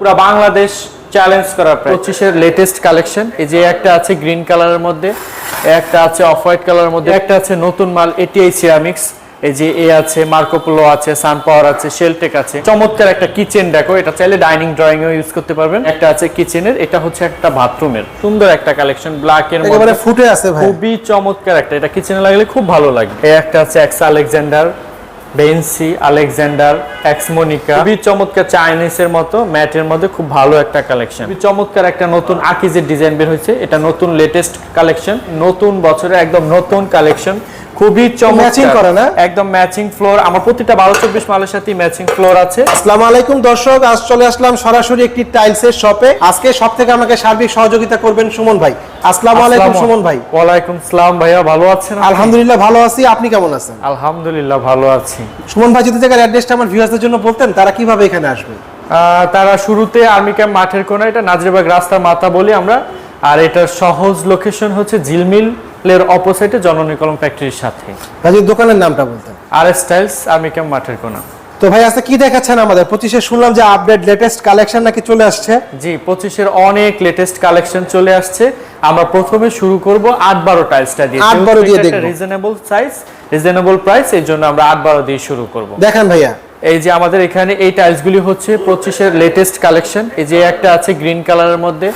পুরো বাংলাদেশ চ্যালেঞ্জ করার পঁচিশের লেটেস্ট কালেকশন এই যে একটা আছে গ্রিন কালারের মধ্যে একটা আছে অফ হোয়াইট কালারের মধ্যে একটা আছে নতুন মাল এটিআই সিরামিক্স এই যে এ আছে মার্কোপোলো আছে সান পাওয়ার আছে শেলটেক আছে। চমৎকার একটা কিচেন দেখো এটা চাইলে ডাইনিং ড্রয়িং এও ইউজ করতে পারবেন। একটা আছে কিচেনের এটা হচ্ছে একটা বাথরুমের সুন্দর একটা কালেকশন ব্ল্যাক এর মধ্যে। ফুটে আছে ভাই। খুবই চমৎকার একটা এটা কিচেনে লাগলে খুব ভালো লাগবে। এই একটা আছে এক্স আলেকজান্ডার বেন্সি আলেকজান্ডার এক্সমোনিকা খুবই চমৎকার চাইনিজের মতো, ম্যাটের মধ্যে খুব ভালো একটা কালেকশন খুবই চমৎকার একটা নতুন আকিজের ডিজাইন বের হয়েছে। এটা নতুন লেটেস্ট কালেকশন নতুন বছরে একদম নতুন কালেকশন খুবই চমৎকার। করে না? একদম ম্যাচিং ফ্লোর আমার প্রতিটা বারো চব্বিশ মালের সাথে ম্যাচিং ফ্লোর আছে। আসসালামু আলাইকুম দর্শক আজ চলে আসলাম সরাসরি একটি টাইলসের শপে আজকে সব থেকে আমাকে সার্বিক সহযোগিতা করবেন সুমন ভাই। আসসালামু আলাইকুম সুমন ভাই। ওয়ালাইকুম সালাম ভাইয়া ভালো আছেন আলহামদুলিল্লাহ ভালো আছি। আপনি কেমন আছেন? আলহামদুলিল্লাহ ভালো আছি। সুমন ভাই যদি জায়গার অ্যাড্রেসটা আমার ভিউয়ারদের জন্য বলতেন তারা কীভাবে এখানে আসবে? আহ, তারা শুরুতে আর্মি ক্যাম্প মাঠের কোনায় এটা নাজরিবাগ রাস্তার মাথা বলি আমরা। আর এটার সহজ লোকেশন হচ্ছে ঝিলমিলের অপোজিটে জননী কলম ফ্যাক্টরির সাথে। যদি দোকানের নামটা বলতেন। R S styles army camp মাঠের কোনা? তো ভাই আজকে কি দেখাচ্ছেন আমাদের? পঁচিশে শুনলাম যে আপডেট লেটেস্ট কালেকশন নাকি চলে আসছে। জি পঁচিশের অনেক লেটেস্ট কালেকশন চলে আসছে। আমরা প্রথমে শুরু করব আট বারো টাইলসটা দিয়ে। আট বারো দিয়ে দেখব। রিজনেবল সাইজ রিজনেবল প্রাইস এই জন্য আমরা আট বারো দিয়ে শুরু করব। দেখান ভাইয়া। এই যে আমাদের এখানে এই টাইলসগুলি হচ্ছে পঁচিশের লেটেস্ট কালেকশন এই যে একটা আছে গ্রিন কালারের মধ্যে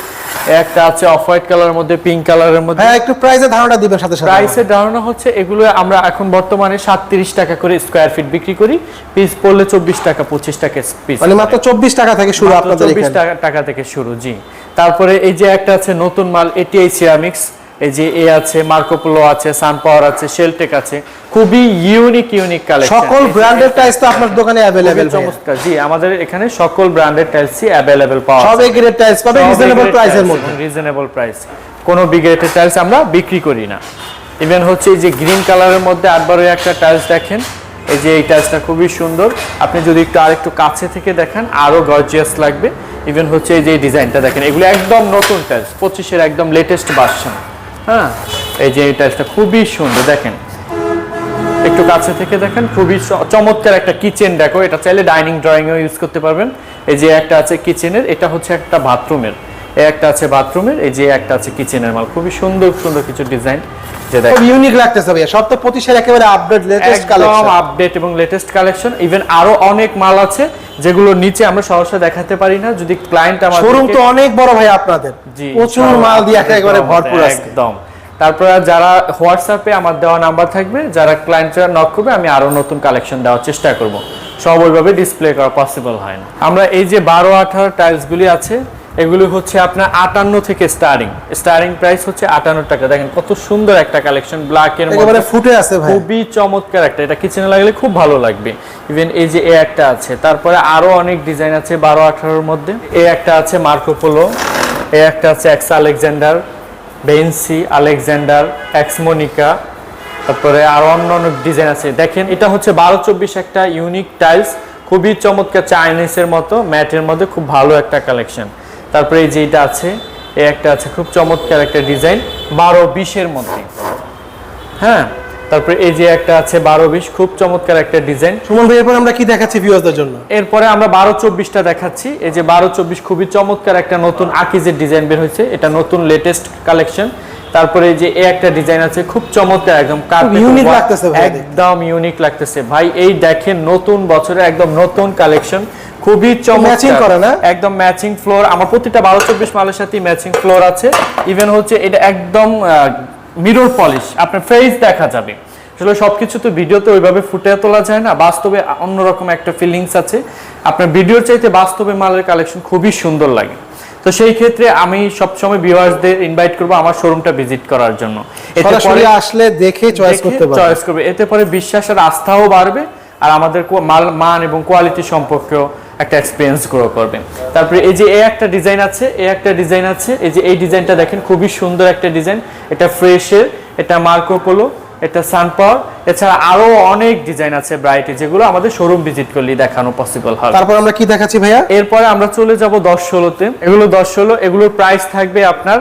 একটা আছে অফ হোয়াইট কালারের মধ্যে পিঙ্ক কালারের মধ্যে। ভাইয়া একটু প্রাইসের ধারণা দিবেন সাথে সাথে। প্রাইসের ধারণা হচ্ছে এগুলো আমরা এখন বর্তমানে সাতত্রিশ টাকা করে স্কোয়ার ফিট বিক্রি করি। পিস পড়লে চব্বিশ টাকা পঁচিশ টাকা পিস মানে মাত্র চব্বিশ টাকা থেকে শুরু আপনাদের চব্বিশ এখানে। টাকা টাকা থেকে শুরু জি। তারপরে এই যে একটা আছে নতুন মাল এটিআই সিরামিক্স এই যে এ আছে মার্কোপোলো আছে সান পাওয়ার আছে শেলটেক আছে খুবই ইউনিক ইউনিক কালেকশন সকল ব্র্যান্ডের টাইলস তো আপনার দোকানে অ্যাভেলেবেল চমৎকার। জি আমাদের এখানে সকল ব্র্যান্ডের টাইলসই অ্যাভেলেবেল পাওয়া যায়। সব গ্রেড টাইলস পাবে রিজনেবল প্রাইসের মধ্যে। রিজনেবল প্রাইস কোনো বিগ্রেটেড টাইলস আমরা বিক্রি করি না। ইভেন হচ্ছে এই যে গ্রিন কালারের মধ্যে আটবারো একটা টাইলস দেখেন। এই যে এই টাইলসটা খুবই সুন্দর। আপনি যদি একটু আরেকটু কাছে থেকে দেখেন আরও গর্জিয়াস লাগবে। ইভেন হচ্ছে এই যে ডিজাইনটা দেখেন এগুলো একদম নতুন টাইলস পঁচিশের একদম লেটেস্ট ভার্সন হ্যাঁ? এই যে এই টাইলসটা খুবই সুন্দর, দেখেন। একটু কাছে থেকে দেখেন, খুবই চমৎকার একটা কিচেন দেখো এটা চাইলে ডাইনিং ড্রয়িংও ইউজ করতে পারবেন। এই যে একটা আছে কিচেনের, এটা হচ্ছে একটা বাথরুমের। একটা আছে বাথরুমের, এই যে একটা আছে কিচেনের মাল। খুবই সুন্দর সুন্দর কিছু ডিজাইন। যে দেখেন। খুব ইউনিক লাগতেছে ভাইয়া। সব তো পঁচিশের একেবারে আপডেট লেটেস্ট একদম কালেকশন আপডেট এবং লেটেস্ট কালেকশন ইভেন আরও অনেক মাল আছে যেগুলো নিচে আমরা সহসা দেখাতে পারি না। যদি ক্লায়েন্ট আমাদের শোরুম তো অনেক বড় ভাই আপনাদের। প্রচুর মাল দিয়ে একেবারে ভরপুর আছে। একদম। তারপরে যারা হোয়াটসঅ্যাপে আমার দেওয়া নাম্বার থাকবে যারা ক্লায়েন্টরা নক করবে আমি আরও নতুন কালেকশন দেওয়ার চেষ্টা করব। সব ওইভাবে ডিসপ্লে করা পসিবল হয় না। আমরা এই যে বারো আঠারো টাইলসগুলি আছে এগুলি হচ্ছে আপনার আটান্ন থেকে স্টার্টিং স্টার্টিং প্রাইস হচ্ছে আটান্ন টাকা। দেখেন কত সুন্দর একটা কালেকশন ব্ল্যাক এর মধ্যে ফুটে আছে ভাই। খুবই চমৎকার একটা। এটা কিচেনে লাগলে খুব ভালো লাগবে। ইভেন এই যে এ একটা আছে তারপরে আরও অনেক ডিজাইন আছে বারো আঠারোর মধ্যে। এ একটা আছে মার্কোপোলো এ একটা আছে এক্স আলেকজান্ডার বেন্সি আলেকজান্ডার এক্সমোনিকা তারপরে আরও অন্য অনেক ডিজাইন আছে। দেখেন এটা হচ্ছে বারো চব্বিশ একটা ইউনিক টাইলস খুবই চমৎকার চাইনিজের মতো ম্যাটের মধ্যে খুব ভালো একটা কালেকশন তারপরে এই যে এটা আছে এ একটা আছে খুব চমৎকার একটা ডিজাইন বারো বিশের মধ্যে। হ্যাঁ তারপরে এই যে একটা আছে বারো বিশ খুব চমৎকার একটা ডিজাইন। সুমন ভাই এরপর আমরা কি দেখাচ্ছি ভিউয়ারদের জন্য? এরপরে আমরা বারো চব্বিশটা দেখাচ্ছি। এই যে বারো চব্বিশ খুবই চমৎকার একটা নতুন আকিজের ডিজাইন বের হয়েছে। এটা নতুন লেটেস্ট কালেকশন তারপরে এই যে এ একটা ডিজাইন আছে খুব চমৎকার একদম ইউনিক লাগতেছে ভাই একদম ইউনিক লাগতেছে। ভাই এই দেখেন নতুন বছরে একদম নতুন কালেকশন খুবই চমৎকার। করে না? একদম ম্যাচিং ফ্লোর আমার প্রতিটা বারো চব্বিশ মালের সাথে ম্যাচিং ফ্লোর আছে। ইভেন হচ্ছে এটা একদম মিরর পলিশ আপনার ফেস দেখা যাবে। আসলে সবকিছু তো ভিডিওতে ওইভাবে ফুটে তোলা যায় না। বাস্তবে অন্যরকম একটা ফিলিংস আছে। আপনার ভিডিওর চাইতে বাস্তবে মালের কালেকশন খুবই সুন্দর লাগে। তো সেই ক্ষেত্রে আমি সবসময় ভিউয়ার্সদের ইনভাইট করব আমার শোরুমটা ভিজিট করার জন্য। এতে পরে আসলে দেখে চয়েস করতে পারবেন চয়েস করবে। এতে পরে বিশ্বাস আর আস্থাও বাড়বে। আর আমাদের মাল মান এবং কোয়ালিটি সম্পর্কেও একটা এক্সপিরিয়েন্স গ্রো করবে তারপরে এই যে এই একটা ডিজাইন আছে এই একটা ডিজাইন আছে এই যে এই ডিজাইনটা দেখেন খুবই সুন্দর একটা ডিজাইন এটা ফ্রেশের এটা মার্কোপোলো এটা সানপাওয়ার এছাড়া আরও অনেক ডিজাইন আছে ব্রাইটে যেগুলো আমাদের শোরুম ভিজিট করলে দেখানো পসিবল হবে তারপর আমরা কি দেখাচ্ছি ভাইয়া? এরপরে আমরা চলে যাব দশ ষোলোতে। এগুলো দশ ষোলো এগুলোর প্রাইস থাকবে আপনার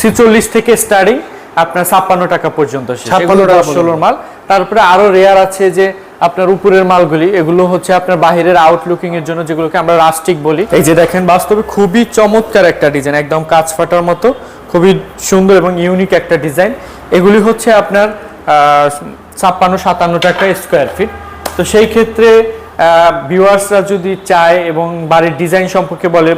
ছিচল্লিশ থেকে স্টার্টিং আপনার ছাপ্পান্ন টাকা পর্যন্ত শেষ। 56 এগুলো টাকা দশ ষোলোর মাল। তারপরে আরও রেয়ার আছে যে আপনার উপরের মালগুলি, এগুলো হচ্ছে আপনার বাহিরের আউটলুকিং এর জন্য যেগুলোকে আমরা রাস্টিক বলি। এই যে দেখেন, বাস্তবে খুবই চমৎকার একটা ডিজাইন একদম কাঁচ ফাটার মতো, খুবই সুন্দর এবং ইউনিক একটা ডিজাইন এগুলি হচ্ছে আপনার ছাপ্পান্ন, সাতান্ন টাকা স্কোয়ার ফিট তো সেই ক্ষেত্রে ভিউয়ার্সরা যদি চায় এবং বাড়ির ডিজাইন সম্পর্কে বলে,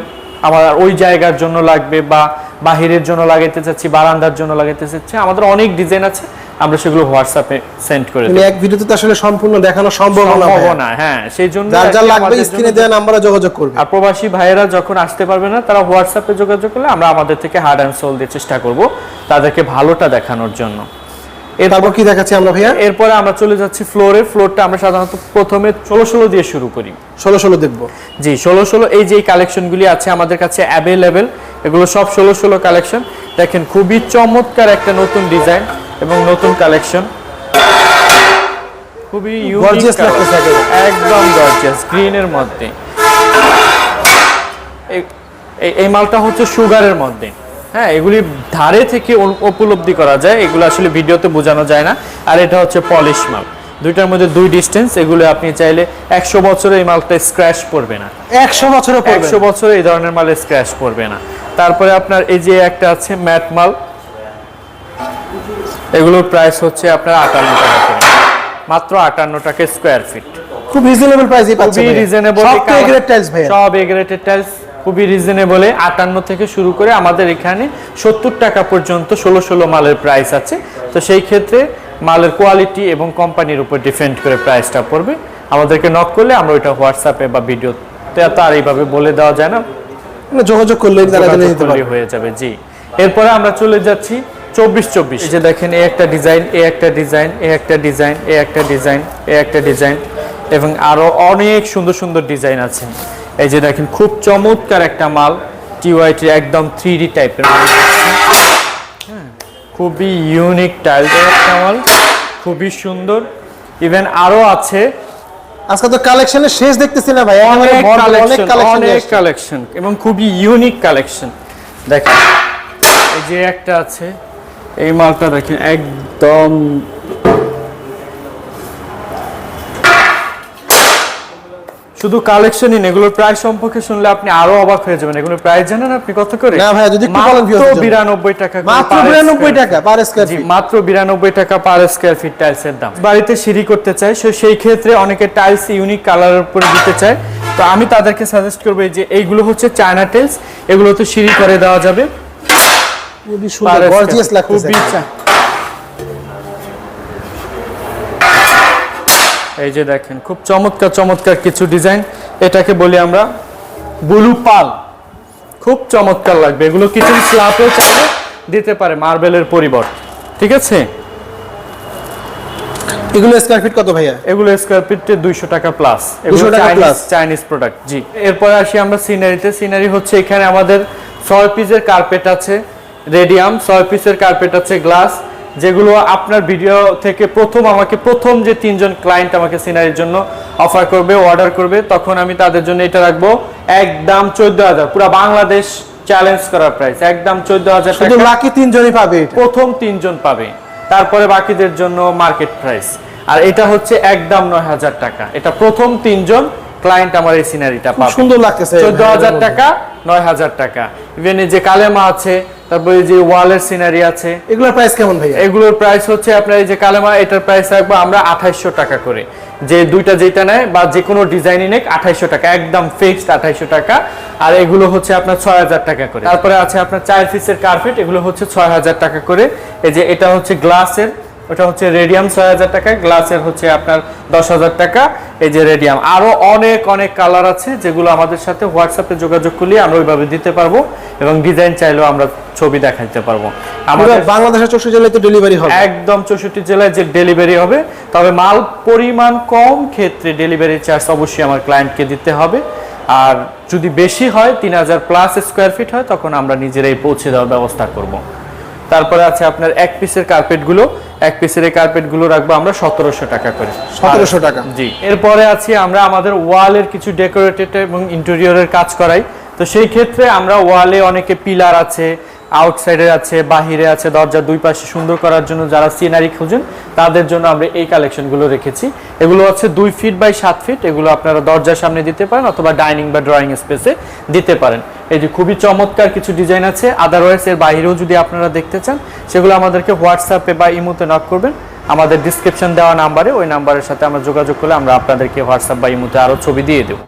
আমার ওই জায়গার জন্য লাগবে বা বাহিরের জন্য লাগাইতে চাচ্ছি, বারান্দার জন্য লাগাইতে চাচ্ছি, আমাদের অনেক ডিজাইন আছে। আমরা সেগুলো হোয়াটসঅ্যাপে সেন্ড করে মানে দেব। এক ভিডিওতে তো আসলে সম্পূর্ণ দেখানো সম্ভব না সম্ভব না হ্যাঁ সেই জন্য যার যার লাগবে স্ক্রিনে দেওয়া নাম্বারে যোগাযোগ করবে। আর প্রবাসী ভাইয়েরা যখন আসতে পারবে না তারা হোয়াটসঅ্যাপে যোগাযোগ করলে আমরা আমাদের থেকে হার্ড অ্যান্ড সোল দিয়ে চেষ্টা করব তাদেরকে ভালোটা দেখানোর জন্য। এর তারপর কি দেখাচ্ছি আমরা ভাইয়া? এরপরে আমরা চলে যাচ্ছি ফ্লোরে ফ্লোরটা আমরা সাধারণত প্রথমে ষোলো ষোলো দিয়ে শুরু করি। ষোলো ষোলো দেখব। জি ষোলো ষোলো এই যে কালেকশনগুলি আছে আমাদের কাছে অ্যাভেলেবেল এগুলো সব ষোলো ষোলো কালেকশন দেখেন খুবই চমৎকার একটা নতুন ডিজাইন এবং নতুন কালেকশন খুবই colour। লাগতেছে একদম গর্জিয়াস গ্রিনের মধ্যে। এই- মালটা হচ্ছে সুগারের মধ্যে। হ্যাঁ এগুলি ধারে থেকে উপলব্ধি করা যায় এগুলো আসলে ভিডিওতে বোঝানো যায় না। আর এটা হচ্ছে পলিশ মাল। দুইটার মধ্যে দুই ডিস্টেন্স এগুলো আপনি চাইলে একশো বছরে এই মালটা স্ক্র্যাচ পড়বে না। একশো পড়বে একশো বছরে এই ধরনের মালে স্ক্র্যাচ পড়বে না। তারপরে আপনার এই যে একটা আছে ম্যাট মাল এগুলোর প্রাইস হচ্ছে আপনার আটান্ন টাকা করে। মাত্র আটান্ন টাকা স্কোয়ার ফিট খুব রিজনেবল প্রাইসে পাচ্ছেন খুবই রিজনেবল সব তো এগ্রেড টাইলস ভাইয়া। সব এগ্রেটেড টাইলস খুবই রিজনেবলে আটান্ন থেকে শুরু করে আমাদের এখানে সত্তর টাকা পর্যন্ত ষোলো ষোলো মালের প্রাইস আছে। তো সেই ক্ষেত্রে মালের কোয়ালিটি এবং কোম্পানির উপর ডিপেন্ড করে প্রাইসটা পড়বে। আমাদেরকে নক করলে আমরা ওইটা হোয়াটসঅ্যাপে বা ভিডিওতে তো আর এইভাবে বলে দেওয়া যায় না। মানে যোগাযোগ করলে তারা জেনে নিতে করলেই হয়ে যাবে জি। এরপরে আমরা চলে যাচ্ছি চব্বিশ চব্বিশ। যে দেখেন এ একটা ডিজাইন এ একটা ডিজাইন এ একটা ডিজাইন এ একটা ডিজাইন এ একটা ডিজাইন এবং আরও অনেক সুন্দর সুন্দর ডিজাইন আছে। এই যে দেখেন খুব চমৎকার একটা মাল টিওয়াইটি একদম থ্রি ডি টাইপের মাল। হ্যাঁ, খুবই ইউনিক টাইল একটা মাল খুবই সুন্দর। ইভেন আরও আছে। আজকে তো কালেকশনের শেষ দেখতেছি না ভাই অনেক কালেকশন অনেক কালেকশন এবং খুবই ইউনিক কালেকশন। দেখেন এই যে একটা আছে। এই মালটা দেখেন একদম শুধু কালেকশনই না এগুলোর প্রাইস সম্পর্কে শুনলে আপনি আরও অবাক হয়ে যাবেন। এগুলোর প্রাইস জানেন আপনি কত করে? না ভাইয়া, যদি একটু বলেন জন্য। বিরানব্বই টাকা মাত্র per বিরানব্বই square টাকা পার স্কোয়ার ফিট মাত্র বিরানব্বই টাকা পার স্কোয়ার ফিট টাইলসের দাম। বাড়িতে সিঁড়ি করতে চাই সে সেই ক্ষেত্রে অনেকে টাইলস ইউনিক কালারের উপরে দিতে চায়। তো আমি তাদেরকে সাজেস্ট করব এই যে এইগুলো হচ্ছে চায়না টাইলস এগুলো তো সিঁড়ি করে দেওয়া যাবে। খুবই সুন্দর গর্জিয়াস এই যে দেখেন খুব চমৎকার চমৎকার কিছু ডিজাইন। এটাকে বলি আমরা ব্লু পাল। খুব চমৎকার লাগবে। এগুলো কিচেন স্ল্যাপেও চাইলে দিতে পারে মার্বেলের পরিবর্তে। ঠিক আছে? এগুলো স্কোয়ার ফিট কত ভাইয়া? এগুলো স্কোয়ার ফিটে দুইশো টাকা প্লাস 200 টাকা plus? চাইনিজ প্রোডাক্ট জি। এরপরে আসি আমরা সিনারিতে সিনারি হচ্ছে এখানে আমাদের ছয় পিসের কার্পেট আছে। রেডিয়াম ছয় পিসের কার্পেট আছে গ্লাস যেগুলো আপনার ভিডিও থেকে প্রথম আমাকে প্রথম যে তিনজন ক্লায়েন্ট আমাকে সিনারির জন্য অফার করবে অর্ডার করবে তখন আমি তাদের জন্য এটা রাখব। একদম চোদ্দ হাজার পুরো বাংলাদেশ চ্যালেঞ্জ করার প্রাইস একদম চোদ্দ হাজার লাকি তিনজনই পাবে প্রথম তিনজন পাবে তারপরে বাকিদের জন্য মার্কেট প্রাইস আর এটা হচ্ছে একদম নয় হাজার টাকা এটা প্রথম তিনজন ক্লায়েন্ট আমার এই সিনারিটা পাবে। সুন্দর লাগতেছে। চোদ্দ হাজার টাকা নয় হাজার টাকা। ইভেন এই যে কালেমা আছে তারপরে যে ওয়ালের সিনারি আছে এগুলোর প্রাইস কেমন ভাইয়া? এগুলোর প্রাইস হচ্ছে আপনার এই যে কালেমা এটার প্রাইস রাখব আমরা আঠাইশশো টাকা করে। যে দুইটা যেটা নেয় বা যে কোনো ডিজাইনই নেক আঠাইশশো টাকা একদম ফিক্সড আঠাইশশো টাকা। আর এগুলো হচ্ছে আপনার ছয় হাজার টাকা করে। তারপরে আছে আপনার চার পিসের কার্পেট এগুলো হচ্ছে ছয় হাজার টাকা করে। এই যে এটা হচ্ছে গ্লাসের ওটা হচ্ছে রেডিয়াম ছয় হাজার টাকা গ্লাসের হচ্ছে আপনার দশ হাজার টাকা এই যে রেডিয়াম আরও অনেক অনেক কালার আছে যেগুলো আমাদের সাথে হোয়াটসঅ্যাপে যোগাযোগ করলে আমরা ওইভাবে দিতে পারব এবং ডিজাইন চাইলেও আমরা ছবি দেখাইতে পারব। আমাদের বাংলাদেশের চৌষট্টি জেলায় তো ডেলিভারি হবে। একদম চৌষট্টি জেলায় যে ডেলিভারি হবে তবে মাল পরিমাণ কম ক্ষেত্রে ডেলিভারি চার্জ অবশ্যই আমার ক্লায়েন্টকে দিতে হবে। আর যদি বেশি হয় তিন হাজার প্লাস স্কোয়ার ফিট হয় তখন আমরা নিজেরাই পৌঁছে দেওয়ার ব্যবস্থা করব। তারপরে আছে আপনার এক পিসের কার্পেটগুলো এক পিসের এই কার্পেটগুলো রাখব আমরা সতেরোশো টাকা করে। সতেরোশো টাকা। জি এরপরে আছি আমরা আমাদের ওয়ালের কিছু ডেকোরেটেড এবং ইন্টেরিয়রের কাজ করাই। তো সেই ক্ষেত্রে আমরা ওয়ালে অনেকে পিলার আছে আউটসাইডে আছে, বাহিরে আছে, দরজার দুই পাশে সুন্দর করার জন্য যারা সিনারি খুঁজেন, তাদের জন্য আমরা এই কালেকশনগুলো রেখেছি। এগুলো হচ্ছে দুই ফিট বাই সাত ফিট এগুলো আপনারা দরজার সামনে দিতে পারেন অথবা ডাইনিং বা ড্রয়িং স্পেসে দিতে পারেন। এই যে খুবই চমৎকার কিছু ডিজাইন আছে আদারওয়াইজ এর বাইরেও যদি আপনারা দেখতে চান, সেগুলো আমাদেরকে হোয়াটসঅ্যাপে বা ইমোতে নক করবেন। আমাদের ডিসক্রিপশন দেওয়া নাম্বারে ওই নাম্বারের সাথে আমরা যোগাযোগ করলে আমরা আপনাদেরকে হোয়াটসঅ্যাপ বা ইমোতে আরও ছবি দিয়ে দেবো।